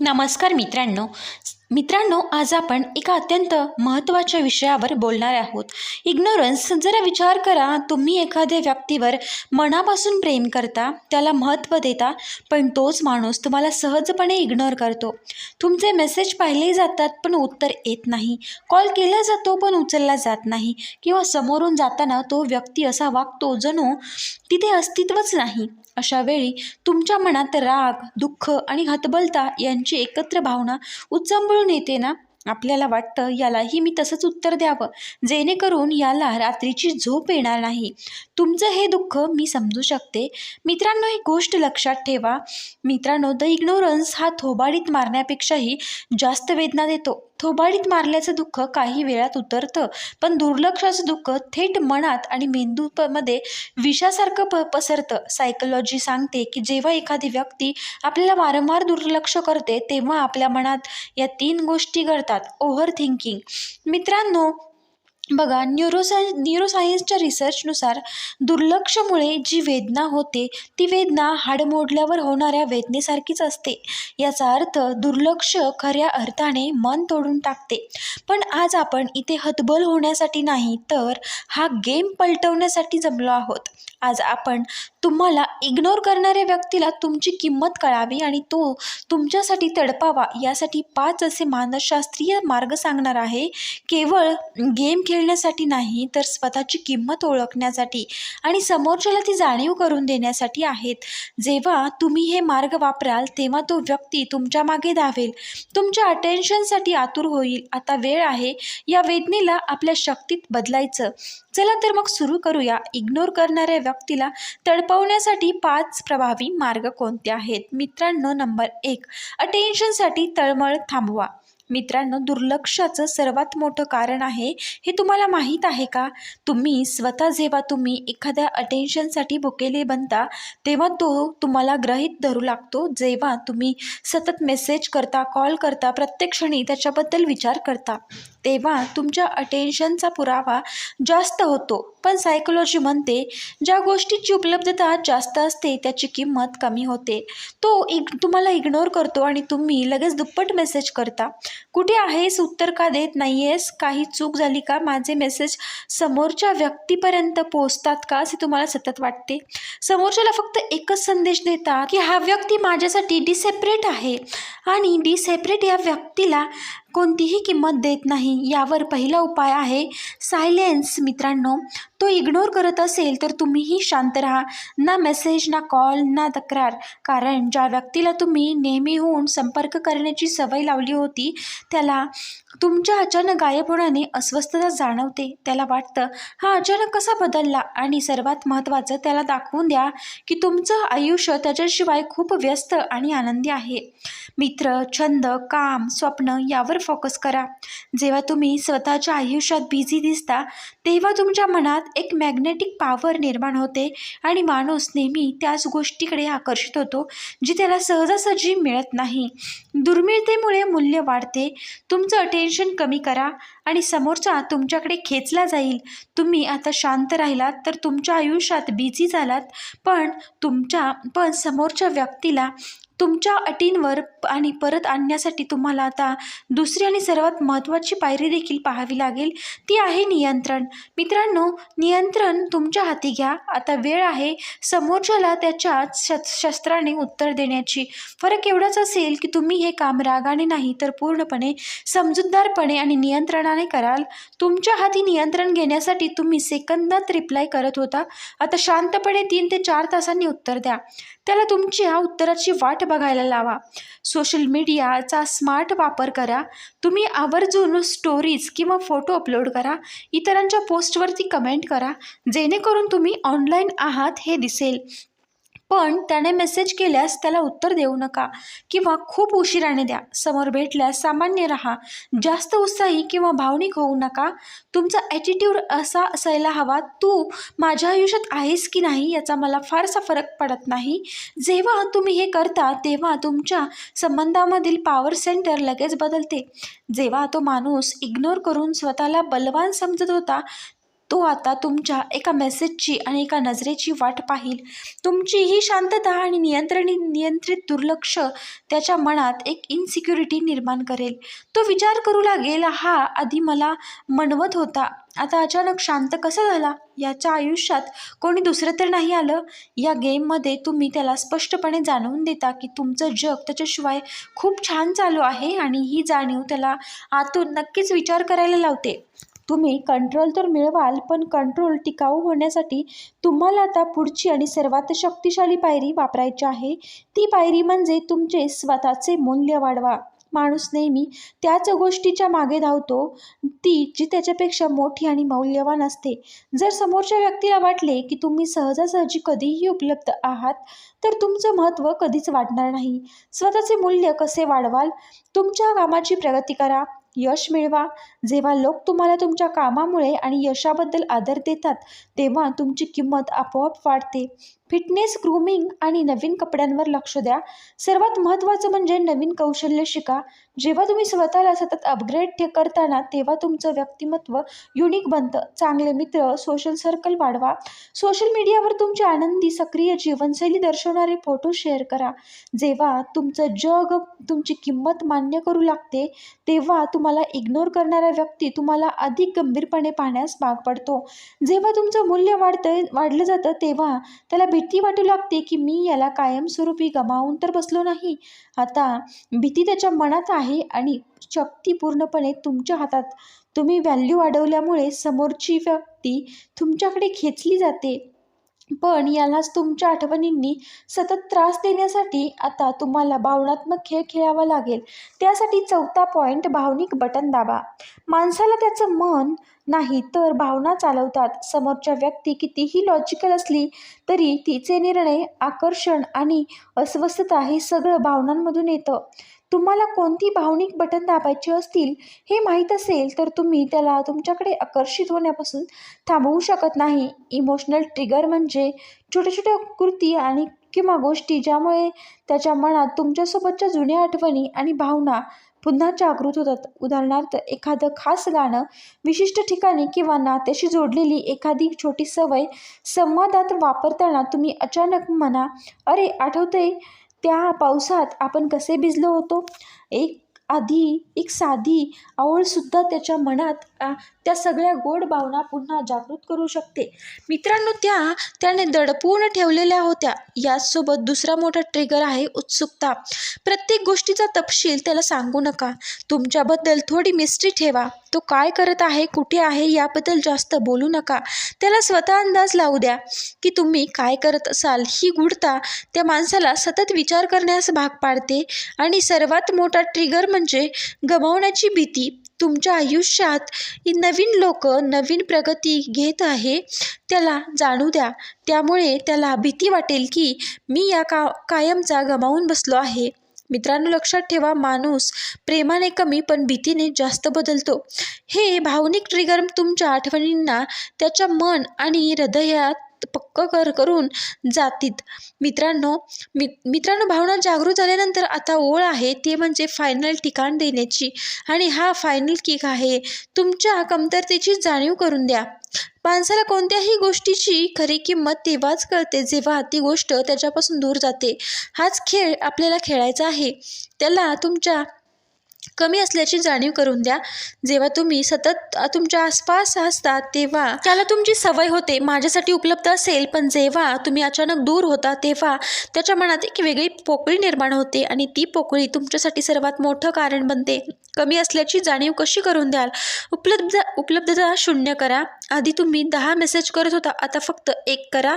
नमस्कार मित्रांनो. मित्रांनो आज आपण एका अत्यंत महत्त्वाच्या विषयावर बोलणार आहोत. इग्नोरन्स जरा विचार करा तुम्ही एखाद्या व्यक्तीवर मनापासून प्रेम करता त्याला महत्त्व देता पण तोच माणूस तुम्हाला सहजपणे इग्नोर करतो. तुमचे मेसेज पाहिले जातात पण उत्तर येत नाही. कॉल केला जातो पण उचलला जात नाही. किंवा समोरून जाताना तो व्यक्ती असा वागतो जणू तिथे अस्तित्वच नाही. अशा वेळी तुमच्या मनात राग दुःख आणि हतबलता यांची एकत्र भावना उच्चंबळून येते ना आपल्याला वाटतं यालाही मी तसंच उत्तर द्यावं. जेणेकरून याला रात्रीची झोप येणार नाही. तुमचं हे दुःख मी समजू शकते. मित्रांनो एक गोष्ट लक्षात ठेवा. मित्रांनो द इग्नोरन्स हा थोबाडीत मारण्यापेक्षाही जास्त वेदना देतो. थोबाडीत मारल्याचं दुःख काही वेळात उतरतं पण दुर्लक्षाचं दुःख थेट मनात आणि मेंदूमध्ये विषासारखं प पसरतं. सायकोलॉजी सांगते की जेव्हा एखादी व्यक्ती आपल्याला वारंवार दुर्लक्ष करते तेव्हा आपल्या मनात या तीन गोष्टी घडतात. ओव्हर थिंकिंग मित्रांनो बघा न्यूरोसाय न्यूरोसायन्सच्या रिसर्चनुसार दुर्लक्षमुळे जी वेदना होते ती वेदना हाड मोडल्यावर होणाऱ्या वेदनेसारखीच असते. याचा अर्थ दुर्लक्ष खऱ्या अर्थाने मन तोडून टाकते. पण आज आपण इथे हतबल होण्यासाठी नाही तर हा गेम पलटवण्यासाठी जमलो आहोत. आज आपण तुम्हाला इग्नोर करणाऱ्या व्यक्तीला तुमची किंमत कळावी आणि तो तुमच्यासाठी तडपावा यासाठी पाच असे मानसशास्त्रीय मार्ग सांगणार आहे. केवळ गेम खेळण्यासाठी नाही तर स्वतःची किंमत ओळखण्यासाठी आणि समोरच्याला ती जाणीव करून देण्यासाठी आहेत. जेव्हा तुम्ही हे मार्ग वापराल तेव्हा तो व्यक्ती तुमच्या मागे धावेल. तुमच्या अटेन्शनसाठी आतुर होईल. आता वेळ आहे. या वेदनेला आपल्या शक्तीत बदलायचं. चला तर मग सुरू करूया. इग्नोर करणाऱ्या व्यक्तीला तडपवण्यासाठी पाच प्रभावी मार्ग कोणते आहेत? मित्रांनो नंबर एक अटेन्शनसाठी तळमळ थांबवा. मित्रांनो दुर्लक्षाचं सर्वात मोठं कारण आहे हे तुम्हाला माहीत आहे का? तुम्ही स्वतः जेव्हा तुम्ही एखाद्या अटेन्शनसाठी भुकेले बनता तेव्हा तो तुम्हाला ग्रहित धरू लागतो. जेव्हा तुम्ही सतत मेसेज करता कॉल करता प्रत्येक क्षणी त्याच्याबद्दल विचार करता. तेव्हा तुमच्या अटेन्शनचा पुरावा जास्त होतो. पण सायकोलॉजी म्हणते ज्या गोष्टीची उपलब्धता जास्त असते त्याची किंमत कमी होते. तो इग तुम्हाला इग्नोर करतो आणि तुम्ही लगेच दुप्पट मेसेज करता. कुठे आहेस? उत्तर का देत नाही आहेस काही चूक झाली का? माझे मेसेज समोरच्या व्यक्तीपर्यंत पोचतात का? असे तुम्हाला सतत वाटते. समोरच्याला फक्त एकच संदेश देता की हा व्यक्ती माझ्यासाठी डिसेपरेट आहे. आणि डिसेपरेट या व्यक्तीला कोणतीही किंमत देत नाही. यावर पहिला उपाय आहे सायलेन्स. मित्रांनो तो इग्नोर करत असेल तर तुम्हीही शांत राहा. ना मेसेज ना कॉल ना तक्रार. कारण ज्या व्यक्तीला तुम्ही नेहमी होऊन संपर्क करण्याची सवय लावली होती त्याला तुमच्या अचानक गायब होण्याने अस्वस्थता जाणवते. त्याला वाटतं हा अचानक कसा बदलला? आणि सर्वात महत्त्वाचं त्याला दाखवून द्या की तुमचं आयुष्य त्याच्याशिवाय खूप व्यस्त आणि आनंदी आहे. मित्र छंद काम स्वप्न यावर फोकस करा. जेव्हा तुम्ही स्वतःच्या आयुष्यात बिझी दिसता तेव्हा तुमच्या मनात एक मॅग्नेटिक पॉवर निर्माण होते आणि माणूस नेहमी त्याच गोष्टीकडे आकर्षित होतो जी त्याला सहजासहजी मिळत नाही. दुर्मिळतेमुळे मूल्य वाढते. तुमचं अटेन्शन कमी करा आणि समोरचा तुमच्याकडे खेचला जाईल. तुम्ही आता शांत राहिलात तर तुमच्या आयुष्यात बिझी झालात पण तुमच्या पण समोरच्या व्यक्तीला तुमच्या अटींवर आणि परत आणण्यासाठी तुम्हाला आता दुसरी आणि सर्वात महत्त्वाची पायरी देखील पाहावी लागेल. ती आहे नियंत्रण. मित्रांनो नियंत्रण तुमच्या हाती घ्या. आता वेळ आहे समोरच्याला त्याच्या शस्त्राने उत्तर देण्याची. फरक एवढाच असेल की तुम्ही हे काम रागाने नाही तर पूर्णपणे समजूतदारपणे आणि नियंत्रणाने कराल. तुमच्या हाती नियंत्रण घेण्यासाठी तुम्ही सेकंदात रिप्लाय करत होता. आता शांतपणे तीन ते चार तासांनी उत्तर द्या. त्याला तुमच्या उत्तराची वाट बघायला लावा. सोशल मीडियाचा स्मार्ट वापर करा. तुम्ही आवर्जून स्टोरीज किंवा फोटो अपलोड करा. इतरांच्या पोस्टवरती कमेंट करा. जेणेकरून तुम्ही ऑनलाईन आहात हे दिसेल. पण त्याने मेसेज केल्यास त्याला उत्तर देऊ नका. किंवा खूप उशिराने द्या. समोर भेटल्यास सामान्य राहा. जास्त उत्साही किंवा भावनिक होऊ नका. तुमचा ॲटिट्यूड असा असायला हवा तू माझ्या आयुष्यात आहेस की नाही याचा मला फारसा फरक पडत नाही. जेव्हा तुम्ही हे करता तेव्हा तुमच्या संबंधामधील पॉवर सेंटर लगेच बदलते. जेव्हा तो माणूस इग्नोर करून स्वतःला बलवान समजत होता तो आता तुमच्या एका मेसेजची आणि एका नजरेची वाट पाहील. तुमची ही शांतता आणि नियंत्रणी नियंत्रित दुर्लक्ष त्याच्या मनात एक इन्सिक्युरिटी निर्माण करेल. तो विचार करू लागेल हा आधी मला म्हणवत होता. आता अचानक शांत कसा झाला? याच्या आयुष्यात कोणी दुसरं तर नाही आलं या गेममध्ये तुम्ही त्याला स्पष्टपणे जाणवून देता की तुमचं जग त्याच्याशिवाय खूप छान चालू आहे आणि ही जाणीव त्याला आतून नक्कीच विचार करायला लावते. तुम्ही कंट्रोल तर मिळवाल पण कंट्रोल टिकाऊ होण्यासाठी तुम्हाला आता पुढची आणि सर्वात शक्तिशाली पायरी वापरायची आहे. ती पायरी म्हणजे तुमचे स्वतःचे मूल्य वाढवा. माणूस नेहमी त्याच गोष्टीच्या मागे धावतो ती जी त्याच्यापेक्षा मोठी आणि मौल्यवान असते. जर समोरच्या व्यक्तीला वाटले की तुम्ही सहजासहजी कधीही उपलब्ध आहात तर तुमचं महत्त्व कधीच वाढणार नाही. स्वतःचे मूल्य कसे वाढवाल? तुमच्या कामाची प्रगती करा. यश मिळवा. जेव्हा लोक तुम्हाला तुमच्या कामामुळे आणि यशाबद्दल आदर देतात तेव्हा तुमची किंमत आपोआप वाढते. फिटनेस ग्रूमिंग आणि नवीन कपड्यांवर लक्ष द्या. सर्वात महत्त्वाचं म्हणजे नवीन कौशल्य शिका. जेव्हा तुम्ही स्वतःला सतत अपग्रेड ठे करताना तेव्हा तुमचं व्यक्तिमत्व युनिक बनतं. चांगले मित्र सोशल सर्कल वाढवा. सोशल मीडियावर तुमची आनंदी सक्रिय जीवनशैली दर्शवणारे फोटो शेअर करा. जेव्हा तुमचं जग तुमची किंमत मान्य करू लागते तेव्हा तुम्हाला इग्नोर करणारा व्यक्ती तुम्हाला अधिक गंभीरपणे पाहण्यास भाग पडतो. जेव्हा तुमचं मूल्य वाढतं वाढलं जातं तेव्हा त्याला भीती वाटू लागते की मी याला कायमस्वरूपी गमावून तर बसलो नाही. आता भीती त्याच्या मनात आहे आणि शक्ती पूर्णपणे तुमच्या हातात. तुम्ही व्हॅल्यू वाढवल्यामुळे समोरची व्यक्ती तुमच्याकडे खेचली जाते. पण यालाच तुमच्या आठवणींनी सतत त्रास देण्यासाठी आता तुम्हाला भावनात्मक खेळ खेळावा लागेल. त्यासाठी चौथा पॉईंट भावनिक बटन दाबा. माणसाला त्याचं मन नाही तर भावना चालवतात. समोरच्या व्यक्ती कितीही लॉजिकल असली तरी तिचे निर्णय आकर्षण आणि अस्वस्थता हे सगळं भावनांमधून येतं. तुम्हाला कोणती भावनिक बटन दाबायची असतील हे माहीत असेल तर तुम्ही त्याला तुमच्याकडे आकर्षित होण्यापासून थांबवू शकत नाही. इमोशनल ट्रिगर म्हणजे छोट्या छोट्या कृती आणि किंवा गोष्टी ज्यामुळे त्याच्या मनात तुमच्यासोबतच्या जुन्या आठवणी आणि भावना पुन्हा जागृत होतात. उदाहरणार्थ एखादं खास गाणं विशिष्ट ठिकाणी किंवा नात्याशी जोडलेली एखादी छोटी सवय संवादात वापरताना तुम्ही अचानक म्हणा अरे आठवतंय त्या पावसात आपण कसे भिजलो होतो? एक आधी एक साधी आवळसुद्धा त्याच्या मनात त्या सगळ्या गोड भावना पुन्हा जागृत करू शकते. मित्रांनो त्या त्याने दडपून ठेवलेल्या होत्या. याचसोबत दुसरा मोठा ट्रिगर आहे उत्सुकता. प्रत्येक गोष्टीचा तपशील त्याला सांगू नका. तुमच्याबद्दल थोडी मिस्ट्री ठेवा. तो काय करत आहे कुठे आहे याबद्दल जास्त बोलू नका. त्याला स्वतः अंदाज लावू द्या की तुम्ही काय करत असाल ही गुढता त्या माणसाला सतत विचार करण्यास भाग पाडते आणि सर्वात मोठा ट्रिगर म्हणजे गमावण्याची भीती तुमच्या आयुष्यात नवीन लोक नवीन प्रगती घेत आहे त्याला जाणू द्या. त्यामुळे त्याला भीती वाटेल की मी या का कायमचा गमावून बसलो आहे. मित्रांनो लक्षात ठेवा माणूस प्रेमाने कमी पण भीतीने जास्त बदलतो. हे भावनिक ट्रिगर तुमच्या आठवणींना त्याच्या मन आणि हृदयात पक्क कर करून जातीत. मित्रांनो मि मित्रांनो भावना जागृत झाल्यानंतर आता ओळ आहे ते म्हणजे फायनल ठिकाण देण्याची. आणि हा फायनल किक आहे. तुमच्या कमतरतेची जाणीव करून द्या. माणसाला कोणत्याही गोष्टीची खरी किंमत तेव्हाच कळते जेव्हा ती गोष्ट त्याच्यापासून दूर जाते. हाच खेळ आपल्याला खेळायचा आहे. त्याला तुमच्या कमी असल्याची जाणीव करून द्या. जेव्हा तुम्ही सतत तुमच्या आसपास असता तेव्हा त्याला तुमची सवय होते माझ्यासाठी उपलब्ध असेल. पण जेव्हा तुम्ही अचानक दूर होता तेव्हा त्याच्या मनात एक वेगळी पोकळी निर्माण होते आणि ती पोकळी तुमच्यासाठी सर्वात मोठं कारण बनते. कमी असल्याची जाणीव कशी करून द्याल? उपलब्ध उपलब्धता शून्य करा. आधी तुम्ही दहा मेसेज करत होता आता फक्त एक करा.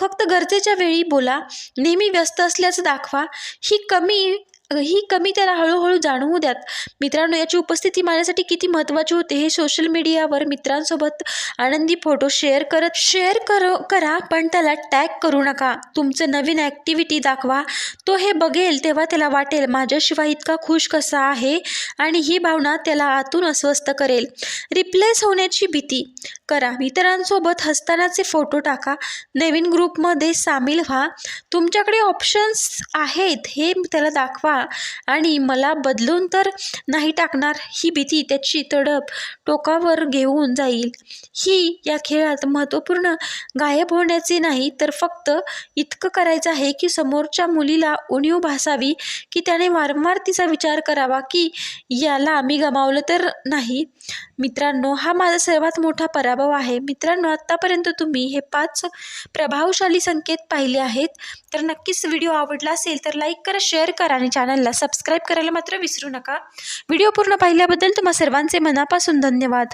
फक्त गरजेच्या वेळी बोला. नेहमी व्यस्त असल्याचं दाखवा. ही कमी ही कमी त्याला हळूहळू जाणवू द्यात. मित्रांनो याची उपस्थिती माझ्यासाठी किती महत्त्वाची होते हे सोशल मीडियावर मित्रांसोबत आनंदी फोटो शेअर करत शेअर कर करा पण त्याला टॅग करू नका. तुमचं नवीन ॲक्टिव्हिटी दाखवा. तो हे बघेल तेव्हा त्याला वाटेल माझ्याशिवाय इतका खुश कसा आहे? आणि ही भावना त्याला आतून अस्वस्थ करेल. रिप्लेस होण्याची भीती. करा. इतरांसोबत हसतानाचे फोटो टाका. नवीन ग्रुपमध्ये सामील व्हा. तुमच्याकडे ऑप्शन्स आहेत हे त्याला दाखवा. आणि मला बदलून तर नाही टाकणार. ही भीती त्याची तडप टोकावर घेऊन जाईल. ही या खेळात महत्त्वपूर्ण गायब होण्याचे नाही तर फक्त इतकं करायचं आहे की समोरच्या मुलीला उणीव भासावी की त्याने वारंवार तिचा विचार करावा की याला मी गमावलं तर नाही. मित्रांनो हा माझा सर्वात मोठा पराभव आहे. मित्रांनो आत्तापर्यंत तुम्ही हे पाच प्रभावशाली संकेत पाहिले आहेत. तर नक्कीच व्हिडिओ आवडला असेल तर लाईक करा शेअर करा आणि चॅनलला सबस्क्राईब करायला मात्र विसरू नका. व्हिडिओ पूर्ण पाहिल्याबद्दल तुम्हा सर्वांचे मनापासून धन्यवाद.